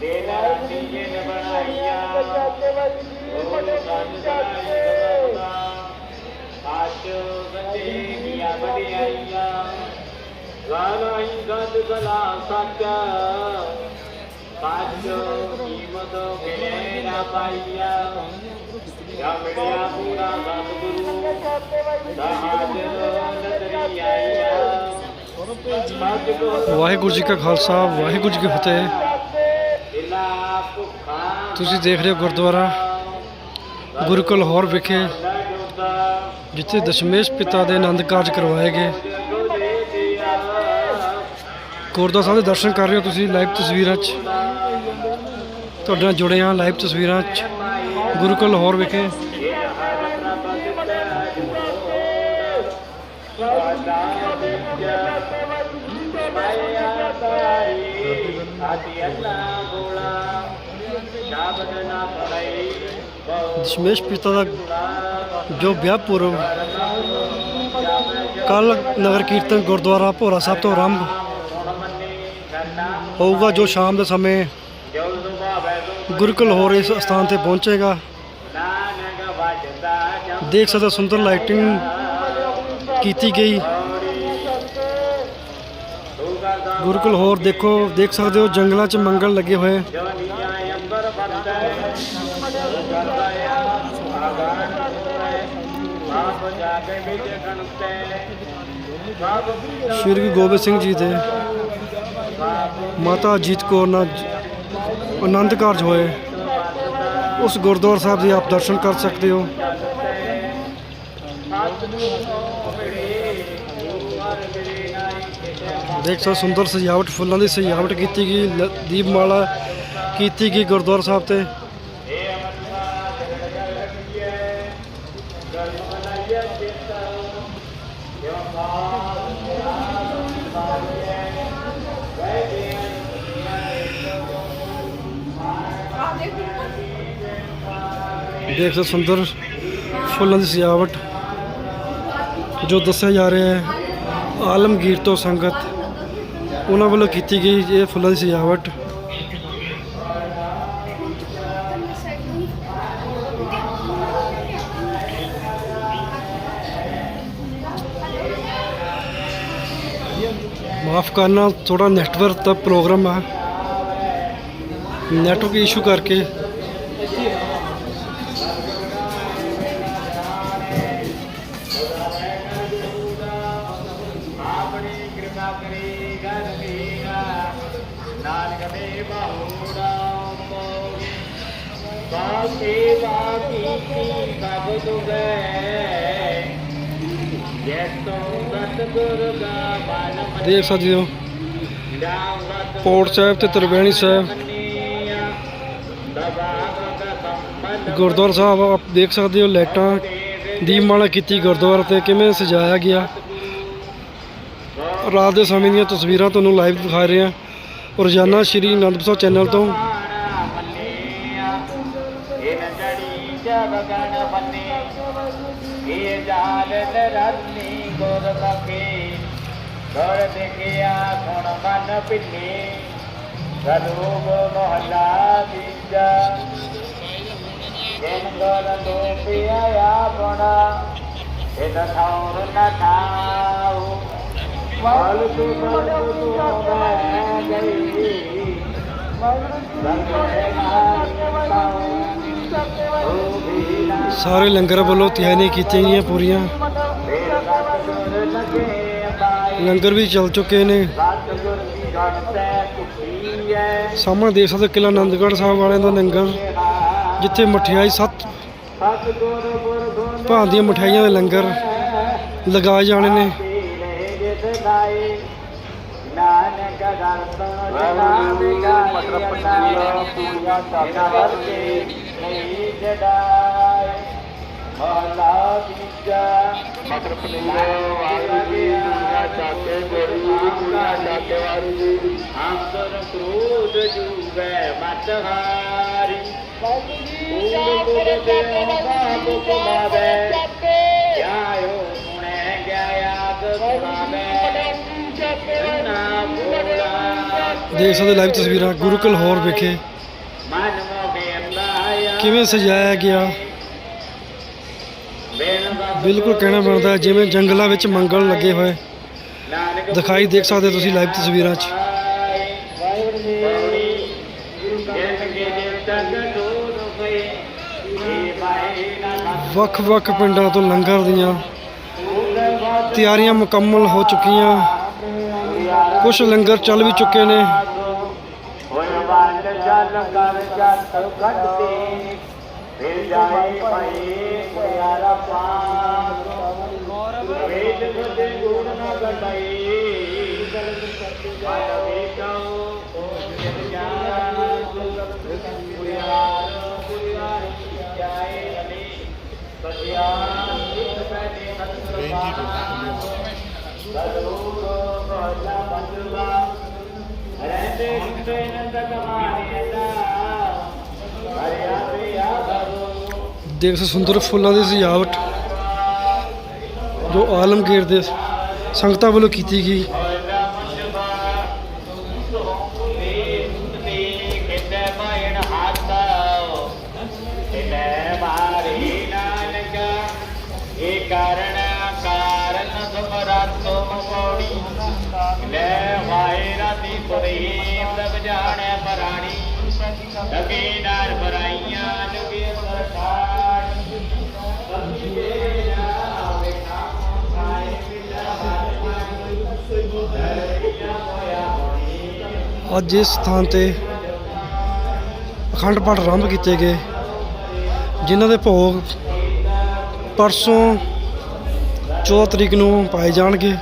ਦਿਨ ਰਾਤੀ ਜਿਨ ਬਣਾਈਆਂ ਉਹ ਸੰਤ ਆਚ ਬੰਦੇ ਕੀਆ ਵਡਿਆਈਆਂ ਗਾਣਾ ਗੰਦ ਗਲਾ ਸੱਚਾ ਪਾਛੋ ਕੀਮਤ ਮਿਲੇ ਨਾ ਪਾਈਆ ਜਾਮੜਿਆ ਪੂਰਾ ਸਤਿਗੁਰੂ ਸਹਾਜਰ ਨਦਰੀ ਆਈਆ ਵਾਹਿਗੁਰੂ ਜੀ ਕਾ ਖਾਲਸਾ, ਵਾਹਿਗੁਰੂ ਜੀ ਕੀ ਫਤਿਹ। ਤੁਸੀਂ ਦੇਖ ਰਹੇ ਹੋ ਗੁਰਦੁਆਰਾ ਗੁਰੂਕੁਲ ਲਾਹੌਰ ਵਿਖੇ, ਜਿੱਥੇ ਦਸ਼ਮੇਸ਼ ਪਿਤਾ ਦੇ ਆਨੰਦ ਕਾਰਜ ਕਰਵਾਏ ਗਏ। ਗੁਰਦੁਆਰਾ ਸਾਹਿਬ ਦੇ ਦਰਸ਼ਨ ਕਰ ਰਹੇ ਹੋ ਤੁਸੀਂ ਲਾਈਵ ਤਸਵੀਰਾਂ 'ਚ। ਤੁਹਾਡੇ ਨਾਲ ਜੁੜੇ ਹਾਂ ਲਾਈਵ ਤਸਵੀਰਾਂ 'ਚ ਗੁਰੂਕੁਲ ਲਾਹੌਰ ਵਿਖੇ। ਦਸ਼ਮੇਸ਼ ਪਿਤਾ ਦਾ ਜੋ ਵਿਆਹ ਪੂਰਵ ਕੱਲ ਨਗਰ ਕੀਰਤਨ ਗੁਰਦੁਆਰਾ ਭੋਰਾ ਸਾਹਿਬ ਤੋਂ ਆਰੰਭ ਹੋਊਗਾ, ਜੋ ਸ਼ਾਮ ਦੇ ਸਮੇਂ ਗੁਰੂਕੁਲ ਲਾਹੌਰ ਇਸ ਸਥਾਨ ਤੇ ਪਹੁੰਚੇਗਾ। ਦੇਖ ਸਕਦੇ ਹੋ ਸੁੰਦਰ ਲਾਈਟਿੰਗ ਕੀਤੀ ਗਈ। ਗੁਰੂਕੁਲ ਹੋਰ ਦੇਖੋ, ਦੇਖ ਸਕਦੇ ਹੋ ਜੰਗਲਾਂ 'ਚ ਮੰਗਲ ਲੱਗੇ ਹੋਏ। ਸ਼੍ਰੀ ਗੁਰੂ ਗੋਬਿੰਦ ਸਿੰਘ ਜੀ ਦੇ ਮਾਤਾ ਅਜੀਤ ਕੌਰ ਨਾਲ ਆਨੰਦ ਕਾਰਜ ਹੋਏ। ਉਸ ਗੁਰਦੁਆਰਾ ਸਾਹਿਬ ਦੇ ਆਪ ਦਰਸ਼ਨ ਕਰ ਸਕਦੇ ਹੋ। ਦੇਖ ਸਕਦੇ ਸੁੰਦਰ ਸਜਾਵਟ, ਫੁੱਲਾਂ ਦੀ ਸਜਾਵਟ ਕੀਤੀ ਗਈ। ਦੀਪਮਾਲਾ ਕੀਤੀ ਗਈ ਗੁਰਦੁਆਰਾ ਸਾਹਿਬ ਤੇ। ਦੇਖ ਸਕਦੇ ਹੋ ਸੁੰਦਰ ਫੁੱਲਾਂ ਦੀ ਸਜਾਵਟ ਜੋ ਦੱਸਿਆ ਜਾ ਰਿਹਾ ਹੈ। ਆਲਮਗੀਰ ਤੋਂ ਸੰਗਤ ਉਹਨਾਂ ਵੱਲੋਂ ਕੀਤੀ ਗਈ ਇਹ ਫੁੱਲਾਂ ਦੀ ਸਜਾਵਟ। ਮਾਫ ਕਰਨਾ ਥੋੜਾ ਨੈਟਵਰਕ ਦਾ ਪ੍ਰੋਗਰਾਮ ਆ। ਨੈਟਵਰਕ ਇਸ਼ੂ ਕਰਕੇ। ਬਾਕੀ ਬਾਕੀ ਸਭ ਤੁਗੈ ਦੇਖ ਸਕਦੇ ਹੋ। ਪੋਰਟ ਸਾਹਿਬ ਤੇ ਤਰਵੈਣੀ ਸਾਹਿਬ। ਗੁਰਦੁਆਰਾ ਸਾਹਿਬ, ਆਪ ਦੇਖ ਸਕਦੇ ਹੋ ਲਾਈਟਾਂ ਦੀਪਮਾਲਾ ਕੀਤੀ ਗੁਰਦੁਆਰਾ ਤੇ ਕਿਵੇਂ ਸਜਾਇਆ ਗਿਆ। ਰਾਤ ਦੇ ਸਮੇਂ ਦੀਆਂ ਤਸਵੀਰਾਂ ਤੁਹਾਨੂੰ ਲਾਈਵ ਦਿਖਾ ਰਹੇ ਹਾਂ। ਰੋਜ਼ਾਨਾ ਸ਼੍ਰੀ ਅਨੰਦਪੁਰ ਸਾਹਿਬ ਚੈਨਲ ਤੋਂ। ਇਹ ਜਾਲ ਨਰੰਨੀ ਗੁਰ ਬਖੇ ਗੁਰ ਦੇਖਿਆ ਗੁਣ ਮਨ ਪਿੰਨੇ ਸਰੂਪ ਮਹਲਾ ਤੀਜਾ ਜਿਨ ਗੁਰ ਲੋਪਿਆ ਆਪਣਾ ਇਹ ਥਾਉਰ ਨ ਥਾਉ ਮਲ ਤੂ ਮਲ ਤੂ ਮੈਂ ਗਈ ਸਾਰੇ ਲੰਗਰ ਲੰਗਰ ਵੀ ਚੱਲ ਚੁੱਕੇ ਨੇ। ਸਾਹਮਣੇ ਦੇਖ ਸਕਦੇ ਹੋ ਕਿਲ੍ਹਾ ਆਨੰਦਗੜ੍ਹ ਸਾਹਿਬ ਵਾਲਿਆਂ ਦਾ ਲੰਗਰ, ਜਿੱਥੇ ਮਠਿਆਈ ਸੱਤ ਭਾਂ ਦੀਆਂ ਮਠਿਆਈਆਂ ਦੇ ਲੰਗਰ ਲਗਾਏ ਜਾਣੇ ਨੇ। ਨਾਨਕ ਦਰਸ਼ਨ ਮਤਲਬ ਪੂਰੀਆਂ ਚਾਹੀਦਾ ਨਹੀਂ ਜੜਾਏ ਮਹਲਾ ਤੀਜਾ ਮਤਲਬ ਪਨੀਰ ਵਾਲੀ ਦੁਨੀਆ ਚਾਕੇ ਗੋਰੀ ਦੁਨੀਆ ਚਾਕੇ ਵਾਲੀ। ਅੰਦਰ ਕ੍ਰੋਧ ਜੂਵੇ ਮਤ ਹਾਰੀ ਕੂੜ ਕੂੜ ਤੇ ਬਾਪ ਕੁਮਾਵੇ ਜਾਇਓ ਸੁਣੇ ਗਿਆ ਆਗ ਸੁਣਾਵੇ ਨਾ ਬੋਲਾ ਦੇਖ ਸਕਦੇ ਲਾਈਵ ਤਸਵੀਰਾਂ ਗੁਰੂ ਵਿਖੇ। ਮਨ ਮੋ ਬੇਅੰਦਾਇਆ ਕਿਵੇਂ ਸਜਾਇਆ ਗਿਆ। ਬਿਲਕੁਲ ਕਹਿਣਾ ਬਣਦਾ ਜਿਵੇਂ ਜੰਗਲਾਂ ਵਿੱਚ ਮੰਗਲ ਲੱਗੇ ਹੋਏ। ਦਿਖਾਈ ਦੇਖ ਸਕਦੇ ਹੋ ਤੁਸੀਂ ਲਾਈਵ ਤਸਵੀਰਾਂ 'ਚ। ਵੱਖ-ਵੱਖ ਪਿੰਡਾਂ ਤੋਂ ਲੰਗਰ ਦੀਆਂ ਤਿਆਰੀਆਂ ਮੁਕੰਮਲ ਹੋ ਚੁੱਕੀਆਂ। ਕੁਝ ਲੰਗਰ ਚੱਲ ਵੀ ਚੁੱਕੇ ਨੇ। ਹੋਏ ਬਾਲ ਜਲ ਕਰ ਜਲ ਕੱਢਦੇ ਰਹਿੰਦੇ ਨੰਦ ਕਮਾਣੇ ਦਾ ਹਰਿਆ ਦੇਖ ਸਕਦੇ ਸੁੰਦਰ ਫੁੱਲਾਂ ਦੀ ਸਜਾਵਟ ਜੋ ਆਲਮਗੀਰ ਦੇ ਸੰਗਤਾਂ ਵੱਲੋਂ ਕੀਤੀ ਗਈ। ਅੱਜ ਇਸ ਸਥਾਨ ਤੇ ਅਖੰਡ ਪਾਠ ਆਰੰਭ ਕੀਤੇ ਗਏ, ਜਿਨ੍ਹਾਂ ਦੇ ਭੋਗ ਪਰਸੋਂ 14 ਤਰੀਕ ਨੂੰ ਪਾਏ ਜਾਣਗੇ।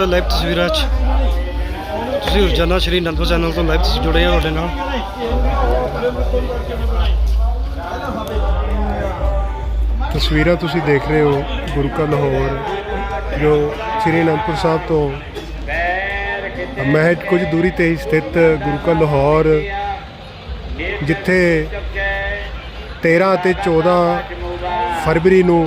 ਦੇਖ ਲਾਈਵ ਤਸਵੀਰਾਂ 'ਚ। ਤੁਸੀਂ ਰੋਜ਼ਾਨਾ ਸ਼੍ਰੀ ਅਨੰਦਪੁਰ ਚੈਨਲ ਤੋਂ ਲਾਈਵ ਜੁੜੇ ਆ ਤੁਹਾਡੇ ਨਾਲ। ਤਸਵੀਰਾਂ ਤੁਸੀਂ ਦੇਖ ਰਹੇ ਹੋ ਗੁਰੂ ਕਾ ਲਾਹੌਰ, ਜੋ ਸ੍ਰੀ ਅਨੰਦਪੁਰ ਸਾਹਿਬ ਤੋਂ ਪੈਰ ਮਹਿਜ ਕੁਝ ਦੂਰੀ ਤੇ ਹੀ ਸਥਿਤ ਗੁਰੂ ਕਾ ਲਾਹੌਰ, ਜਿੱਥੇ 13 ਅਤੇ 14 ਫਰਵਰੀ ਨੂੰ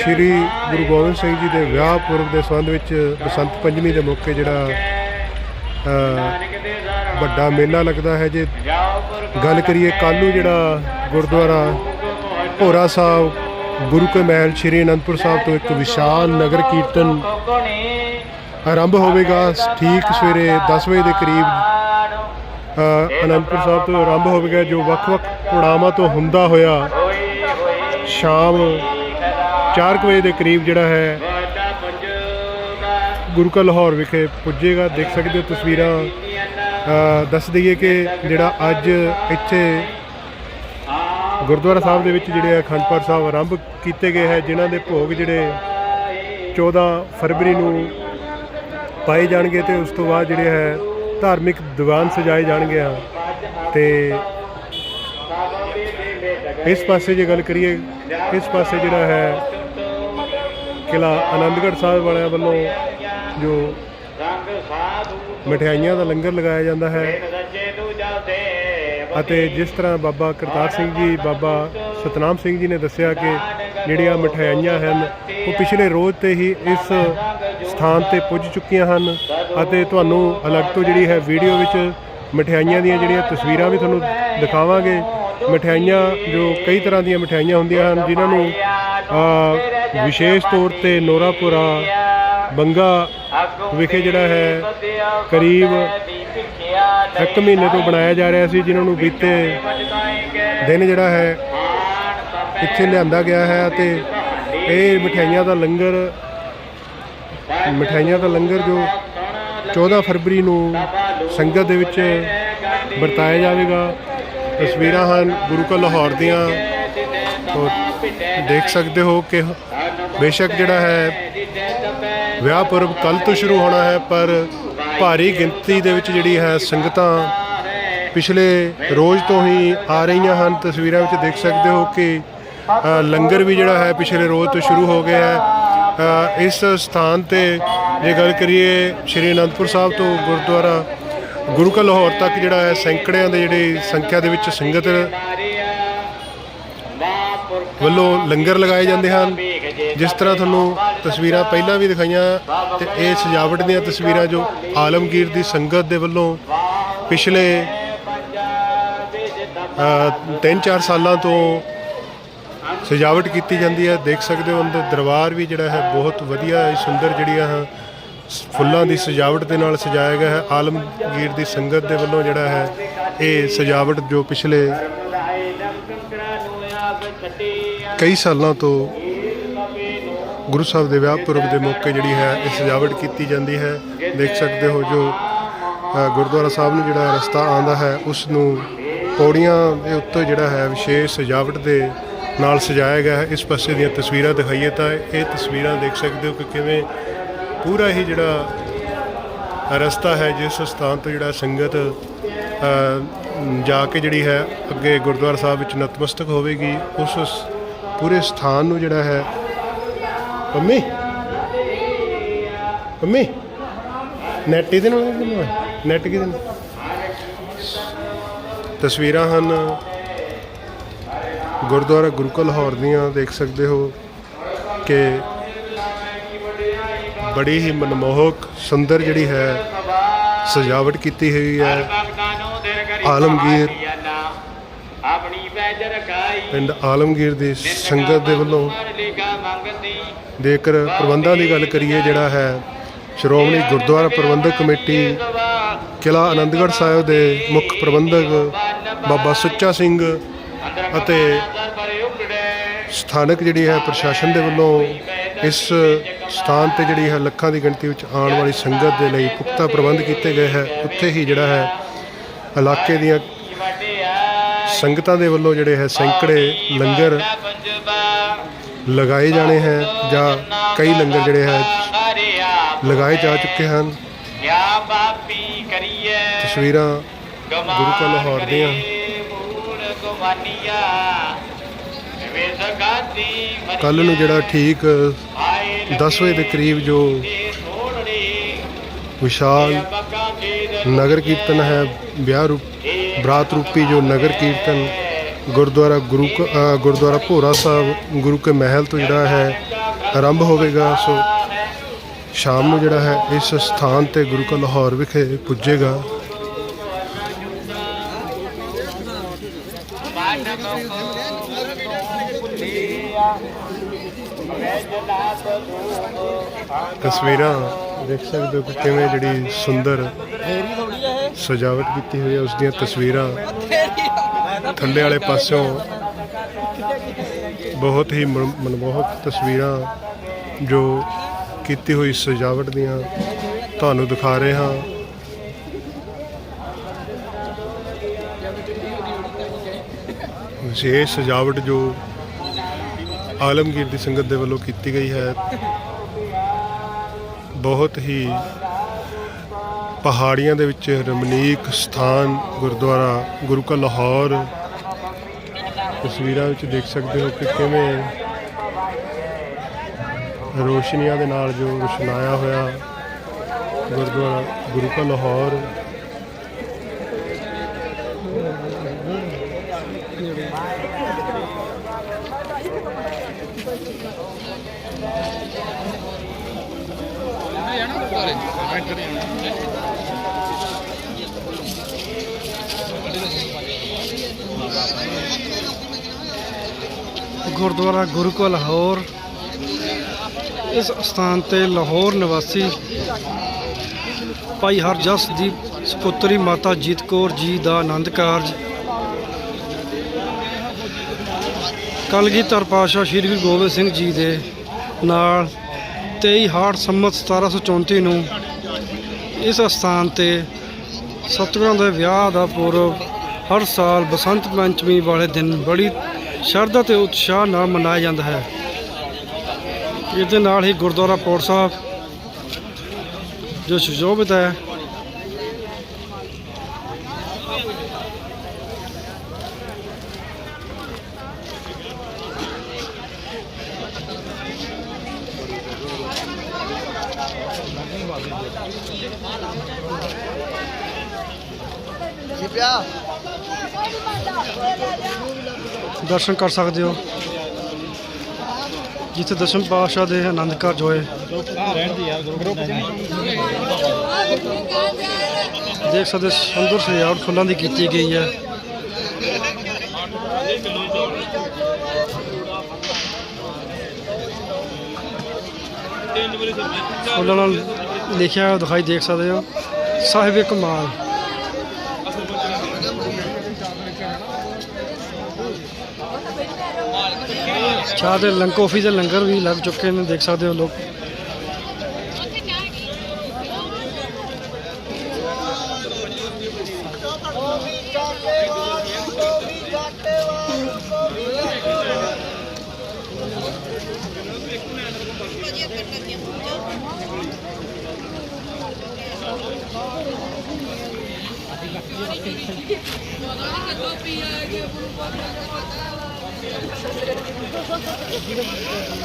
ਸ਼੍ਰੀ ਗੁਰੂ ਗੋਬਿੰਦ ਸਿੰਘ ਜੀ ਦੇ ਵਿਆਹ ਪੁਰਬ ਦੇ ਸੰਬੰਧ ਵਿੱਚ ਬਸੰਤ ਪੰਚਮੀ ਦੇ ਮੌਕੇ ਜਿਹੜਾ ਵੱਡਾ ਮੇਲਾ ਲੱਗਦਾ ਹੈ ਜੇ ਗੱਲ ਕਰੀਏ ਕੱਲ੍ਹ ਨੂੰ ਜਿਹੜਾ ਗੁਰਦੁਆਰਾ ਭੋਰਾ ਸਾਹਿਬ, ਗੁਰੂ ਕੇ ਮਹਿਲ, ਸ਼੍ਰੀ ਅਨੰਦਪੁਰ ਸਾਹਿਬ ਤੋਂ ਇੱਕ ਵਿਸ਼ਾਲ ਨਗਰ ਕੀਰਤਨ ਆਰੰਭ ਹੋਵੇਗਾ, ਠੀਕ ਸਵੇਰੇ 10 ਵਜੇ ਦੇ ਕਰੀਬ ਅਨੰਦਪੁਰ ਸਾਹਿਬ ਤੋਂ ਆਰੰਭ ਹੋਵੇਗਾ, ਜੋ ਵੱਖ-ਵੱਖ ਪੜਾਵਾਂ ਤੋਂ ਹੁੰਦਾ ਹੋਇਆ ਸ਼ਾਮ 4 ਵਜੇ ਦੇ ਕਰੀਬ ਜਿਹੜਾ ਹੈ ਗੁਰੂ ਕਾ ਲਾਹੌਰ ਵਿਖੇ ਪੁੱਜੇਗਾ। ਦੇਖ ਸਕਦੇ ਹੋ ਤਸਵੀਰਾਂ। ਦੱਸ ਦਈਏ ਕਿ ਜਿਹੜਾ ਅੱਜ ਇੱਥੇ ਗੁਰਦੁਆਰਾ ਸਾਹਿਬ ਦੇ ਵਿੱਚ ਜਿਹੜੇ ਅਖੰਡ ਪਾਠ ਸਾਹਿਬ ਆਰੰਭ ਕੀਤੇ ਗਏ ਹੈ ਜਿਨ੍ਹਾਂ ਦੇ ਭੋਗ ਜਿਹੜੇ 14 ਫਰਵਰੀ ਨੂੰ ਪਾਏ ਜਾਣਗੇ ਤੇ ਉਸ ਤੋਂ ਬਾਅਦ ਜਿਹੜੇ ਹੈ ਧਾਰਮਿਕ ਦੀਵਾਨ ਸਜਾਏ ਜਾਣਗੇ ਆ। ਤੇ ਇਸ ਪਾਸੇ ਜੇ ਗੱਲ ਕਰੀਏ ਇਸ ਪਾਸੇ ਜਿਹੜਾ ਹੈ ਕਿਲਾ ਆਨੰਦਗੜ੍ਹ ਸਾਹਿਬ ਵਾਲਿਆਂ ਵੱਲੋਂ ਜੋ ਮਠਿਆਈਆਂ ਦਾ ਲੰਗਰ ਲਗਾਇਆ ਜਾਂਦਾ ਹੈ ਅਤੇ ਜਿਸ ਤਰ੍ਹਾਂ ਬਾਬਾ ਕਰਤਾਰ ਸਿੰਘ ਜੀ, ਬਾਬਾ ਸਤਨਾਮ ਸਿੰਘ ਜੀ ਨੇ ਦੱਸਿਆ ਕਿ ਜਿਹੜੀਆਂ ਮਠਿਆਈਆਂ ਹਨ, ਉਹ ਪਿਛਲੇ ਰੋਜ਼ ਤੇ ਹੀ ਇਸ ਸਥਾਨ ਤੇ ਪੁੱਜ ਚੁੱਕੀਆਂ ਹਨ ਅਤੇ ਤੁਹਾਨੂੰ ਅਲੱਗ ਤੋਂ ਜਿਹੜੀ ਹੈ ਵੀਡੀਓ ਵਿੱਚ ਮਠਿਆਈਆਂ ਦੀਆਂ ਜਿਹੜੀਆਂ ਤਸਵੀਰਾਂ ਵੀ ਤੁਹਾਨੂੰ ਦਿਖਾਵਾਂਗੇ। ਮਠਿਆਈਆਂ ਜੋ ਕਈ ਤਰ੍ਹਾਂ ਦੀਆਂ ਮਠਿਆਈਆਂ ਹੁੰਦੀਆਂ ਹਨ, ਜਿਨ੍ਹਾਂ ਨੂੰ ਵਿਸ਼ੇਸ਼ ਤੌਰ ਤੇ ਨੋਰਾਪੁਰਾ, ਬੰਗਾ ਵਿਖੇ ਜਿਹੜਾ ਹੈ, ਕਰੀਬ ਇੱਕ ਮਹੀਨੇ ਤੋਂ ਬਣਾਇਆ ਜਾ ਰਿਹਾ ਸੀ, ਜਿਨ੍ਹਾਂ ਨੂੰ ਬੀਤੇ ਦਿਨ ਜਿਹੜਾ ਹੈ, ਇੱਥੇ ਲਿਆਂਦਾ ਗਿਆ ਹੈ ਅਤੇ ਇਹ ਮਠਿਆਈਆਂ ਦਾ ਲੰਗਰ ਮਠਿਆਈਆਂ ਦਾ ਲੰਗਰ ਜੋ 14 ਫਰਵਰੀ ਨੂੰ ਸੰਗਤ ਦੇ ਵਿੱਚ ਵਰਤਾਇਆ ਜਾਵੇਗਾ। ਤਸਵੀਰਾਂ ਹਨ ਗੁਰੂ ਕਾ ਲਾਹੌਰ ਦੀਆਂ। ਔਰ ਦੇਖ ਸਕਦੇ ਹੋ ਕਿ ਬੇਸ਼ੱਕ ਜਿਹੜਾ ਹੈ, ਵਿਆਹ ਪੁਰਬ ਕੱਲ ਤੋਂ ਸ਼ੁਰੂ ਹੋਣਾ ਹੈ, ਪਰ ਭਾਰੀ ਗਿਣਤੀ ਦੇ ਵਿੱਚ ਜਿਹੜੀ ਹੈ ਸੰਗਤਾਂ ਪਿਛਲੇ ਰੋਜ਼ ਤੋਂ ਹੀ ਆ ਰਹੀਆਂ ਹਨ। ਤਸਵੀਰਾਂ ਵਿੱਚ ਦੇਖ ਸਕਦੇ ਹੋ ਕਿ ਲੰਗਰ ਵੀ ਜਿਹੜਾ ਹੈ ਪਿਛਲੇ ਰੋਜ਼ ਤੋਂ ਸ਼ੁਰੂ ਹੋ ਗਿਆ ਹੈ। ਇਸ ਸਥਾਨ ਤੇ ਜੇ ਗੱਲ ਕਰੀਏ ਸ਼੍ਰੀ ਅਨੰਦਪੁਰ ਸਾਹਿਬ ਤੋਂ ਗੁਰਦੁਆਰਾ ਗੁਰੂ ਕਾ ਲਾਹੌਰ ਤੱਕ ਜਿਹੜਾ ਹੈ, ਸੈਂਕੜਿਆਂ ਦੇ ਜਿਹੜੀ ਸੰਖਿਆ ਦੇ ਵਿੱਚ ਸੰਗਤ ਵੱਲੋਂ ਲੰਗਰ ਲਗਾਏ ਜਾਂਦੇ ਹਨ। ਜਿਸ ਤਰ੍ਹਾਂ ਤੁਹਾਨੂੰ ਤਸਵੀਰਾਂ ਪਹਿਲਾਂ ਵੀ ਦਿਖਾਈਆਂ ਤੇ ਇਹ ਸਜਾਵਟ ਦੀਆਂ ਤਸਵੀਰਾਂ ਜੋ ਆਲਮਗੀਰ ਦੀ ਸੰਗਤ ਦੇ ਵੱਲੋਂ ਪਿਛਲੇ 3-4 ਸਾਲਾਂ ਤੋਂ ਸਜਾਵਟ ਕੀਤੀ ਜਾਂਦੀ ਹੈ। ਦੇਖ ਸਕਦੇ ਹੋ ਅੰਦਰ ਦਰਬਾਰ ਵੀ ਜਿਹੜਾ ਹੈ ਬਹੁਤ ਵਧੀਆ ਹੈ ਸੁੰਦਰ ਜਿਹੜੀਆਂ ਹੈ ਫੁੱਲਾਂ ਦੀ ਸਜਾਵਟ ਦੇ ਨਾਲ ਸਜਾਇਆ ਗਿਆ ਹੈ। ਆਲਮਗੀਰ ਦੀ ਸੰਗਤ ਦੇ ਵੱਲੋਂ ਜਿਹੜਾ ਹੈ ਇਹ ਸਜਾਵਟ ਜੋ ਪਿਛਲੇ ਕਈ ਸਾਲਾਂ ਤੋਂ ਗੁਰੂ ਸਾਹਿਬ ਦੇ ਵਿਆਹ ਪੁਰਬ ਦੇ ਮੌਕੇ ਜਿਹੜੀ ਹੈ, ਇਹ ਸਜਾਵਟ ਕੀਤੀ ਜਾਂਦੀ ਹੈ। ਦੇਖ ਸਕਦੇ ਹੋ ਜੋ ਗੁਰਦੁਆਰਾ ਸਾਹਿਬ ਨੂੰ ਜਿਹੜਾ ਰਸਤਾ ਆਉਂਦਾ ਹੈ, ਉਸ ਨੂੰ ਪੌੜੀਆਂ ਦੇ ਉੱਤੇ ਜਿਹੜਾ ਹੈ, ਵਿਸ਼ੇਸ਼ ਸਜਾਵਟ ਦੇ ਨਾਲ ਸਜਾਇਆ ਗਿਆ ਹੈ। ਇਸ ਪਾਸੇ ਦੀਆਂ ਤਸਵੀਰਾਂ ਦਿਖਾਈਏ ਤਾਂ ਇਹ ਤਸਵੀਰਾਂ ਦੇਖ ਸਕਦੇ ਹੋ ਕਿ ਕਿਵੇਂ ਪੂਰਾ ਹੀ ਜਿਹੜਾ ਰਸਤਾ ਹੈ, ਜਿਸ ਸਥਾਨ ਤੋਂ ਜਿਹੜਾ ਸੰਗਤ ਜਾ ਕੇ ਜਿਹੜੀ ਹੈ, ਅੱਗੇ ਗੁਰਦੁਆਰਾ ਸਾਹਿਬ ਵਿੱਚ ਨਤਮਸਤਕ ਹੋਵੇਗੀ, ਉਸ ਪੂਰੇ ਸਥਾਨ ਨੂੰ ਜਿਹੜਾ ਹੈ ਮੰਮੀ ਮੰਮੀ ਨੈਟ ਇਹਦੇ ਨਾਲ ਹੈ? ਨੈਟ ਕਿਹਦੇ ਨਾਲ? ਤਸਵੀਰਾਂ ਹਨ। ਗੁਰਦੁਆਰਾ ਗੁਰੂ ਕਾ ਲਾਹੌਰ ਦੀਆਂ ਦੇਖ ਸਕਦੇ ਹੋ ਕਿ ਬੜੀ ਹੀ ਮਨਮੋਹਕ ਸੁੰਦਰ ਜਿਹੜੀ ਹੈ ਸਜਾਵਟ ਕੀਤੀ ਹੋਈ ਹੈ। ਆਲਮਗੀਰ ਆਪਣੀ ਪੈਜ ਰਖਾਈ ਪਿੰਡ ਆਲਮਗੀਰ ਦੀ ਸੰਗਤ ਦੇ ਵੱਲੋਂ ਲਿਖਾ ਜੇਕਰ ਪ੍ਰਬੰਧਾਂ ਦੀ ਗੱਲ ਕਰੀਏ, ਜਿਹੜਾ ਹੈ ਸ਼੍ਰੋਮਣੀ ਗੁਰਦੁਆਰਾ ਪ੍ਰਬੰਧਕ ਕਮੇਟੀ ਕਿਲਾ ਆਨੰਦਗੜ੍ਹ ਸਾਹਿਬ ਦੇ ਮੁੱਖ ਪ੍ਰਬੰਧਕ ਬਾਬਾ ਸੁੱਚਾ ਸਿੰਘ ਅਤੇ ਸਥਾਨਕ ਜਿਹੜੀ ਹੈ ਪ੍ਰਸ਼ਾਸਨ ਦੇ ਵੱਲੋਂ ਇਸ ਸਥਾਨ ਤੇ ਜਿਹੜੀ ਹੈ ਲੱਖਾਂ ਦੀ ਗਿਣਤੀ ਵਿੱਚ ਆਉਣ ਵਾਲੀ ਸੰਗਤ ਦੇ ਲਈ ਪੁਖਤਾ ਪ੍ਰਬੰਧ ਕੀਤੇ ਗਏ ਹੈ। ਉੱਥੇ ਹੀ ਜਿਹੜਾ ਹੈ ਇਲਾਕੇ ਦੀਆਂ ਸੰਗਤਾਂ ਦੇ ਵੱਲੋਂ ਜਿਹੜੇ ਹੈ ਸੈਂਕੜੇ ਲੰਗਰ ਲਗਾਏ ਜਾਣੇ ਹੈ ਜਾਂ ਕਈ ਲੰਗਰ ਜਿਹੜੇ ਹੈ ਲਗਾਏ ਜਾ ਚੁੱਕੇ ਹਨ। ਕਿਆ ਬਾਪੀ ਕਰੀਏ ਤਸਵੀਰਾਂ ਗੁਰੂ ਕਾ ਲਾਹੌਰ ਦੀਆਂ। ਮੂੜ ਕੱਲ ਨੂੰ ਜਿਹੜਾ ਠੀਕ ਆਏ 10 ਵਜੇ ਦੇ ਕਰੀਬ ਜੋ ਵਿਸ਼ਾਲ ਨਗਰ ਕੀਰਤਨ ਹੈ, ਵਿਆਹ ਰੂਪ ਬਰਾਤ ਰੂਪੀ ਜੋ ਨਗਰ ਕੀਰਤਨ ਗੁਰਦੁਆਰਾ ਗੁਰੂ ਕ- ਗੁਰਦੁਆਰਾ ਭੋਰਾ ਸਾਹਿਬ, ਗੁਰੂ ਕੇ ਮਹਿਲ ਤੋਂ ਜਿਹੜਾ ਹੈ, ਆਰੰਭ ਹੋਵੇਗਾ। ਸੋ ਸ਼ਾਮ ਨੂੰ ਜਿਹੜਾ ਹੈ, ਇਸ ਸਥਾਨ ਤੇ ਗੁਰੂ ਕਾ ਲਾਹੌਰ ਵਿਖੇ ਪੁੱਜੇਗਾ। ਤਸਵੀਰਾਂ ਦੇਖ ਸਕਦੇ ਹੋ ਕਿ ਕਿਵੇਂ ਜਿਹੜੀ ਸੁੰਦਰ ਸਜਾਵਟ ਕੀਤੀ ਹੋਈ ਹੈ, ਉਸ ਦੀਆਂ ਤਸਵੀਰਾਂ। ਥੱਲੇ ਵਾਲੇ ਪਾਸਿਓਂ ਬਹੁਤ ਹੀ ਮਨ- ਮਨਮੋਹਕ ਤਸਵੀਰਾਂ ਜੋ ਕੀਤੀ ਹੋਈ ਸਜਾਵਟ ਦੀਆਂ ਤੁਹਾਨੂੰ ਦਿਖਾ ਰਹੇ ਹਾਂ। ਵਿਸ਼ੇਸ਼ ਸਜਾਵਟ ਜੋ ਆਲਮਗੀਰ ਦੀ ਸੰਗਤ ਦੇ ਵੱਲੋਂ ਕੀਤੀ ਗਈ ਹੈ। ਬਹੁਤ ਹੀ ਪਹਾੜੀਆਂ ਦੇ ਵਿੱਚ ਰਮਣੀਕ ਸਥਾਨ ਗੁਰਦੁਆਰਾ ਗੁਰੂ ਕਾ ਲਾਹੌਰ ਤਸਵੀਰਾਂ ਵਿੱਚ ਦੇਖ ਸਕਦੇ ਹੋ ਕਿ ਕਿਵੇਂ ਰੋਸ਼ਨੀਆਂ ਦੇ ਨਾਲ ਜੋ ਰੁਸ਼ਨਾਇਆ ਹੋਇਆ ਗੁਰਦੁਆਰਾ, ਗੁਰੂ ਕਾ ਲਾਹੌਰ। ਗੁਰਦੁਆਰਾ ਗੁਰਦੁਆਰਾ ਗੁਰੂ ਕਾ ਲਾਹੌਰ। ਇਸ ਸਥਾਨ ਤੇ ਲਾਹੌਰ ਨਿਵਾਸੀ ਭਾਈ ਹਰਜਸ ਦੀ ਸੁਪੁੱਤਰੀ ਮਾਤਾ ਜੀਤ ਕੌਰ ਜੀ ਦਾ ਆਨੰਦ ਕਾਰਜ। ਕਲਗੀਧਰ ਪਾਤਸ਼ਾਹ ਸ੍ਰੀ ਗੁਰੂ ਗੋਬਿੰਦ ਸਿੰਘ ਜੀ ਦੇ ਨਾਲ 23 ਹਾੜ ਸੰਮਤ 1734 ਨੂੰ ਇਸ ਸਥਾਨ ਤੇ ਸਤਿਗੁਰਾਂ ਦੇ ਵਿਆਹ ਦਾ ਪੂਰਬ ਹਰ ਸਾਲ ਬਸੰਤ ਪੰਚਮੀ ਵਾਲੇ ਦਿਨ ਬੜੀ ਸ਼ਰਧਾ ਤੇ ਉਤਸ਼ਾਹ ਨਾਲ ਮਨਾਇਆ ਜਾਂਦਾ ਹੈ। ਇਹਦੇ ਨਾਲ ਹੀ ਗੁਰਦੁਆਰਾ ਪੌੜ ਸਾਹਿਬ, ਜੋ ਸੁਸ਼ੋਭਿਤ ਹੈ ਦਰਸ਼ਨ ਕਰ ਸਕਦੇ ਹੋ। ਜਿੱਥੇ ਦਸ਼ਮ ਪਾਤਸ਼ਾਹ ਦੇ ਆਨੰਦ ਕਾਰਜ ਹੋਏ। ਦੇਖ ਸਕਦੇ ਹੋ, ਸੁੰਦਰ ਸਜਾਵਟ ਫੁੱਲਾਂ ਦੀ ਕੀਤੀ ਗਈ ਹੈ। ਫੁੱਲਾਂ ਨਾਲ ਲਿਖਿਆ ਹੋਇਆ ਦਿਖਾਈ ਦੇਖ ਸਕਦੇ ਹੋ ਸਾਹਿਬ ਕਮਾਲ ਚਾਹ ਦੇ ਲੰਗ ਕਾਫੀ ਦੇ ਲੰਗਰ ਵੀ ਲੱਗ ਚੁੱਕੇ ਨੇ ਦੇਖ ਸਕਦੇ ਹੋ ਲੋਕ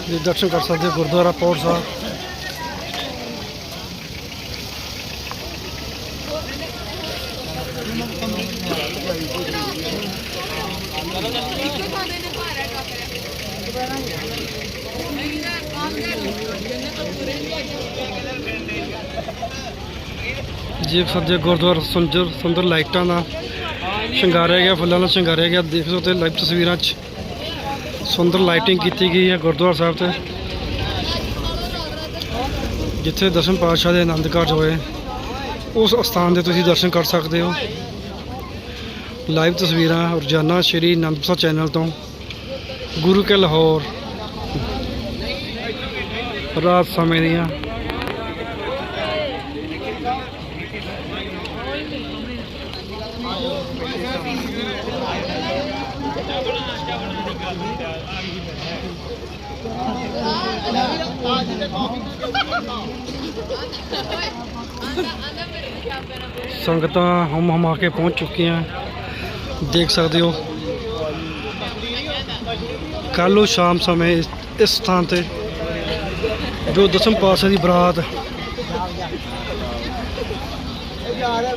ਜੀ, ਦਰਸ਼ਨ ਕਰ ਸਕਦੇ ਗੁਰਦੁਆਰਾ ਪੌੜ ਸਾਹਿਬ। ਜੀ ਸੱਜੇ ਗੁਰਦੁਆਰਾ ਸੁੰਦਰ ਸੁੰਦਰ ਲਾਈਟਾਂ ਦਾ ਸ਼ਿੰਗਾਰਿਆ ਗਿਆ, ਫੁੱਲਾਂ ਨਾਲ ਸ਼ਿੰਗਾਰਿਆ ਗਿਆ। ਦੇਖ ਸਕਦੇ ਹੋ ਲਾਈਵ ਤਸਵੀਰਾਂ 'ਚ। ਸੁੰਦਰ ਲਾਈਟਿੰਗ ਕੀਤੀ ਗਈ ਹੈ ਗੁਰਦੁਆਰਾ ਸਾਹਿਬ ਤੇ, ਜਿੱਥੇ ਦਸ਼ਮ ਪਾਤਸ਼ਾਹ ਦੇ ਆਨੰਦ ਕਾਰਜ ਹੋਏ। ਉਸ ਸਥਾਨ ਦੇ ਤੁਸੀਂ ਦਰਸ਼ਨ ਕਰ ਸਕਦੇ ਹੋ। ਲਾਈਵ ਤਸਵੀਰਾਂ ਰੋਜ਼ਾਨਾ ਸ਼੍ਰੀ ਅਨੰਦਪੁਰ ਚੈਨਲ ਤੋਂ। ਗੁਰੂ ਕੇ ਲਾਹੌਰ। ਰਾਤ ਸਮੇਂ ਦੀਆਂ। ਸੰਗਤਾਂ ਹਮ ਹਮਾ ਕੇ ਪਹੁੰਚ ਚੁੱਕੀਆਂ ਦੇਖ ਸਕਦੇ ਹੋ ਕੱਲ੍ਹ ਸ਼ਾਮ ਸਮੇਂ ਇਸ- ਇਸ ਸਥਾਨ ਤੇ ਜੋ ਦਸਮ ਪਾਤਸ਼ਾਹ ਦੀ ਬਰਾਤ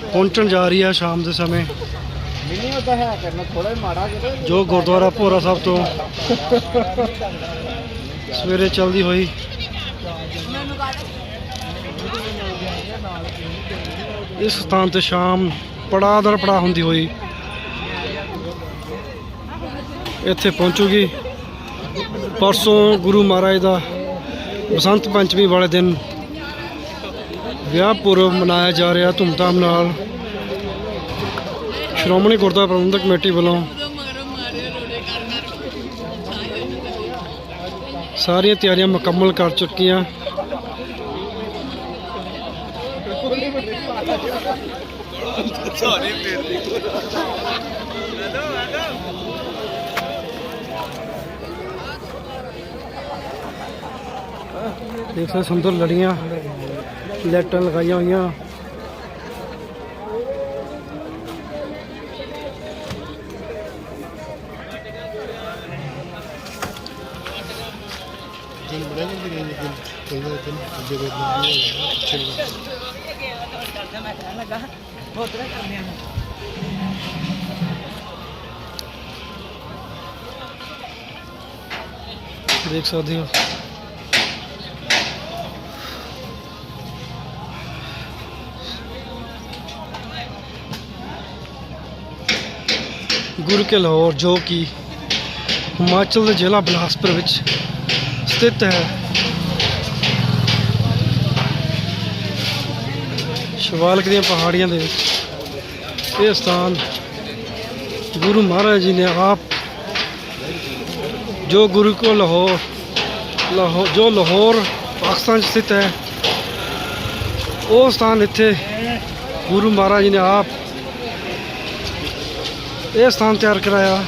ਪਹੁੰਚਣ ਜਾ ਰਹੀ ਹੈ ਸ਼ਾਮ ਦੇ ਸਮੇਂ ਨਹੀਂ ਹੁੰਦਾ ਹੈ ਕਰਨਾ ਥੋੜਾ ਮਾੜਾ ਕਿਤੇ ਜੋ ਗੁਰਦੁਆਰਾ ਭੋਰਾ ਸਾਹਿਬ ਤੋਂ ਸਵੇਰੇ ਚਲਦੀ ਹੋਈ ਇਸ ਸਥਾਨ ਤੇ ਸ਼ਾਮ ਪੜਾਅ ਦਰ ਪੜਾਅ ਹੁੰਦੀ ਹੋਈ ਇੱਥੇ ਪਹੁੰਚੂਗੀ। ਪਰਸੋਂ ਗੁਰੂ ਮਹਾਰਾਜ ਦਾ ਬਸੰਤ ਪੰਚਮੀ ਵਾਲੇ ਦਿਨ ਵਿਆਹ ਪੁਰਬ ਮਨਾਇਆ ਜਾ ਰਿਹਾ ਧੂਮਧਾਮ ਨਾਲ। ਸ਼੍ਰੋਮਣੀ ਗੁਰਦੁਆਰਾ ਪ੍ਰਬੰਧਕ ਕਮੇਟੀ ਵੱਲੋਂ ਸਾਰੀਆਂ ਤਿਆਰੀਆਂ ਮੁਕੰਮਲ ਕਰ ਚੁੱਕੀਆਂ। ਦੇਖ ਸਕਦੇ ਸੁੰਦਰ ਲੜੀਆਂ ਲਾਈਟਾਂ ਲਗਾਈਆਂ ਹੋਈਆਂ ਦੇਖ ਸਕਦੇ ਹੋ। ਗੁਰੂ ਕੇ ਲਾਹੌਰ ਜੋ ਕਿ ਹਿਮਾਚਲ ਦੇ ਜ਼ਿਲ੍ਹਾ ਬਿਲਾਸਪੁਰ ਵਿੱਚ ਸਥਿਤ ਹੈ। ਸ਼ਿਵਾਲਕ ਦੀਆਂ ਪਹਾੜੀਆਂ ਦੇ ਵਿੱਚ। ਇਹ ਸਥਾਨ ਗੁਰੂ ਮਹਾਰਾਜ ਜੀ ਨੇ ਆਪ ਜੋ ਗੁਰੂ ਕੋ ਲਾਹੌਰ ਲਾਹੌਰ, ਜੋ ਲਾਹੌਰ, ਪਾਕਿਸਤਾਨ 'ਚ ਸਥਿਤ ਹੈ, ਉਹ ਸਥਾਨ ਇੱਥੇ ਗੁਰੂ ਮਹਾਰਾਜ ਜੀ ਨੇ ਆਪ ਇਹ ਸਥਾਨ ਤਿਆਰ ਕਰਾਇਆ,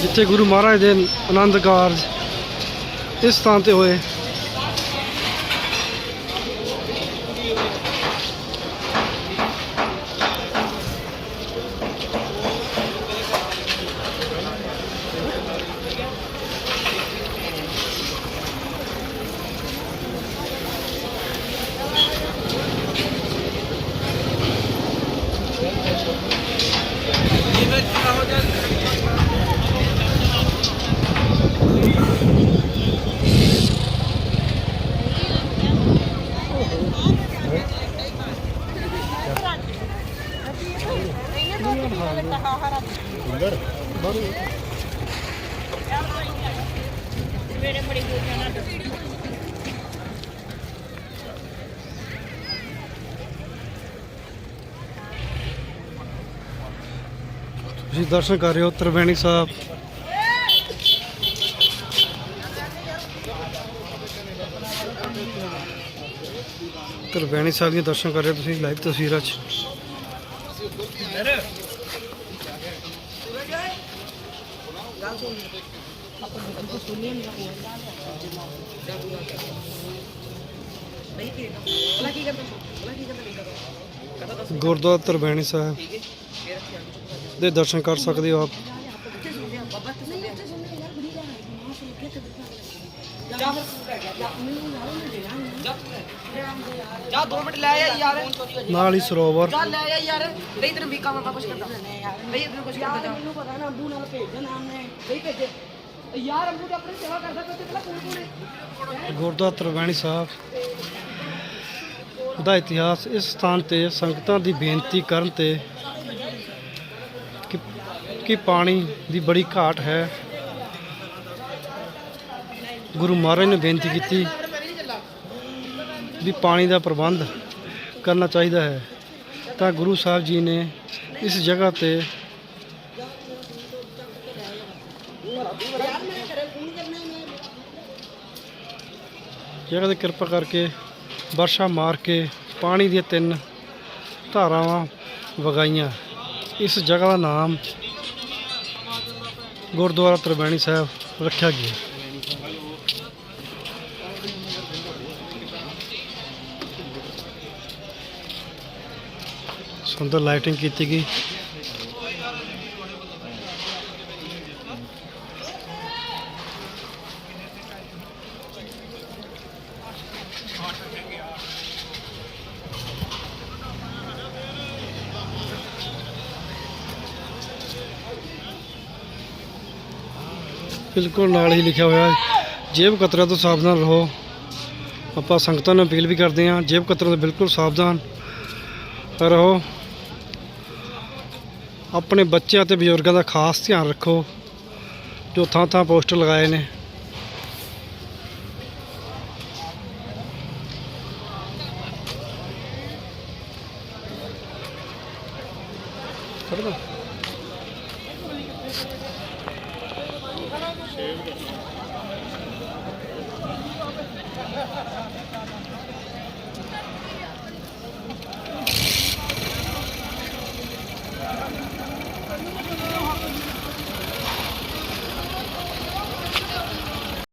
ਜਿੱਥੇ ਗੁਰੂ ਮਹਾਰਾਜ ਦੇ ਆਨੰਦ ਕਾਰਜ ਇਸ ਸਥਾਨ ਤੇ ਹੋਏ। ਤੁਸੀਂ ਦਰਸ਼ਨ ਕਰ ਰਹੇ ਹੋ ਤ੍ਰਿਵੇਣੀ ਸਾਹਿਬ। ਤ੍ਰਿਵੇਣੀ ਸਾਹਿਬ ਦੇ ਦਰਸ਼ਨ ਕਰ ਰਹੇ ਤੁਸੀਂ ਲਾਈਵ ਤਸਵੀਰਾਂ 'ਚ। ਗੁਰਦੁਆਰਾ ਤ੍ਰਿਵੇਣੀ ਸਾਹਿਬ। ਦੇ ਦਰਸ਼ਨ ਕਰ ਸਕਦੇ ਹੋ ਆਪ। ਜਾ 2 ਮਿੰਟ ਲੈ ਆ ਯਾਰ। ਨਾਲ ਹੀ ਸਰੋਵਰ। ਜਾ ਲੈ ਆ ਯਾਰ। ਨਹੀਂ ਤੈਨੂੰ ਵੀਕਾ ਮੈਂ ਕੁਝ ਕਰਦਾ। ਨਹੀਂ ਤੈਨੂੰ ਕੁਝ ਕਰਦਾ। ਮੈਨੂੰ ਪਤਾ ਨਾ ਅੰਬੂ ਨਾਲ ਭੇਜ ਦੇਣਾ ਉਹਨੇ। ਨਹੀਂ ਭੇਜੇ। ਯਾਰ ਅੰਬੂ ਤਾਂ ਆਪਣੀ ਸੇਵਾ ਕਰਦਾ ਤੇ ਪਹਿਲਾਂ ਕੌਣ ਕੌਣ ਹੈ ਗੁਰਦੁਆਰਾ ਤ੍ਰਿਵੇਣੀ ਸਾਹਿਬ। ਦਾ ਇਤਿਹਾਸ ਇਸ ਸਥਾਨ ਤੇ ਸੰਗਤਾਂ ਦੀ ਬੇਨਤੀ ਕਰਨ ਤੇ ਕਿ ਪਾਣੀ ਦੀ ਬੜੀ ਘਾਟ ਹੈ। ਗੁਰੂ ਮਹਾਰਾਜ ਨੇ ਬੇਨਤੀ ਕੀਤੀ ਵੀ ਪਾਣੀ ਦਾ ਪ੍ਰਬੰਧ ਕਰਨਾ ਚਾਹੀਦਾ ਹੈ। ਤਾਂ ਗੁਰੂ ਸਾਹਿਬ ਜੀ ਨੇ ਇਸ ਜਗ੍ਹਾ ਤੇ ਜਗ੍ਹਾ ਤੇ ਕਿਰਪਾ ਕਰਕੇ ਵਰਸ਼ਾ ਮਾਰ ਕੇ ਪਾਣੀ ਦੀਆਂ ਤਿੰਨ ਧਾਰਾਵਾਂ ਵਗਾਈਆਂ। ਇਸ ਜਗ੍ਹਾ ਦਾ ਨਾਮ ਗੁਰਦੁਆਰਾ ਤ੍ਰਿਵੇਣੀ ਸਾਹਿਬ ਰੱਖਿਆ ਗਿਆ। ਸੁੰਦਰ ਲਾਈਟਿੰਗ ਕੀਤੀ ਗਈ। ਬਿਲਕੁਲ ਨਾਲ ਹੀ ਲਿਖਿਆ ਹੋਇਆ ਹੈ। ਜੇਬ ਕਤਰਾ ਤੋਂ ਸਾਵਧਾਨ ਰਹੋ। ਆਪਾਂ ਸੰਗਤਾਂ ਨੂੰ ਅਪੀਲ ਵੀ ਕਰਦੇ ਹਾਂ, ਜੇਬ ਕਤਰਾ ਤੋਂ ਬਿਲਕੁਲ ਸਾਵਧਾਨ ਰਹੋ। ਆਪਣੇ ਬੱਚਿਆਂ ਤੇ ਬਜ਼ੁਰਗਾਂ ਦਾ ਖਾਸ ਧਿਆਨ ਰੱਖੋ। ਜੋ ਥਾਂ ਥਾਂ ਪੋਸਟਰ ਲਗਾਏ ਨੇ।